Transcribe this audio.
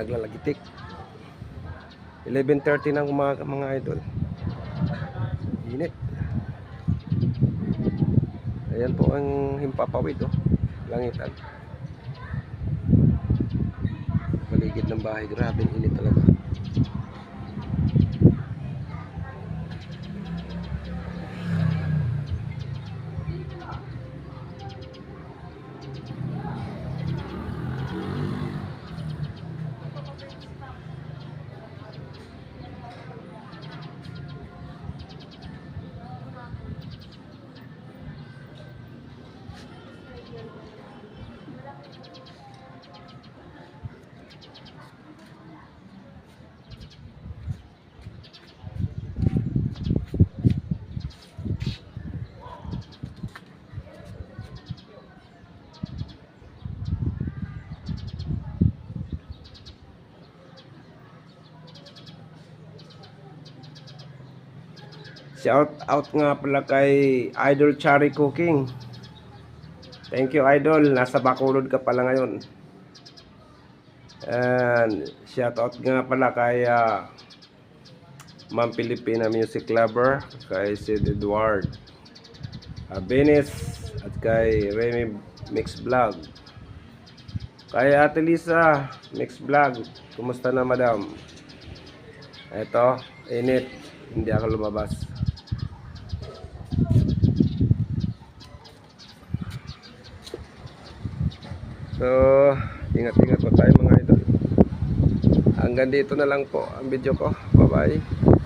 naglalagitik. 11.30 ng umaga mga idol. Init. Ayan po ang himpapawid oh. Langitan. Paligid ng bahay. Grabe init talaga Shout out nga pala kay Idol Chari Cooking. Thank you Idol, nasa Bacolod ka pala ngayon. And shout out nga pala kay ah, Ma'am Pilipina Music Lover, kay Sid Edward, uh, Benes, at kay Remy Mix Vlog. Kay Ate Lisa, Mix Vlog, kumusta na madam? Eto, init, hindi ako lumabas. So, ingat-ingat po tayo mga idol. Hanggang dito na lang po ang video ko. Bye-bye.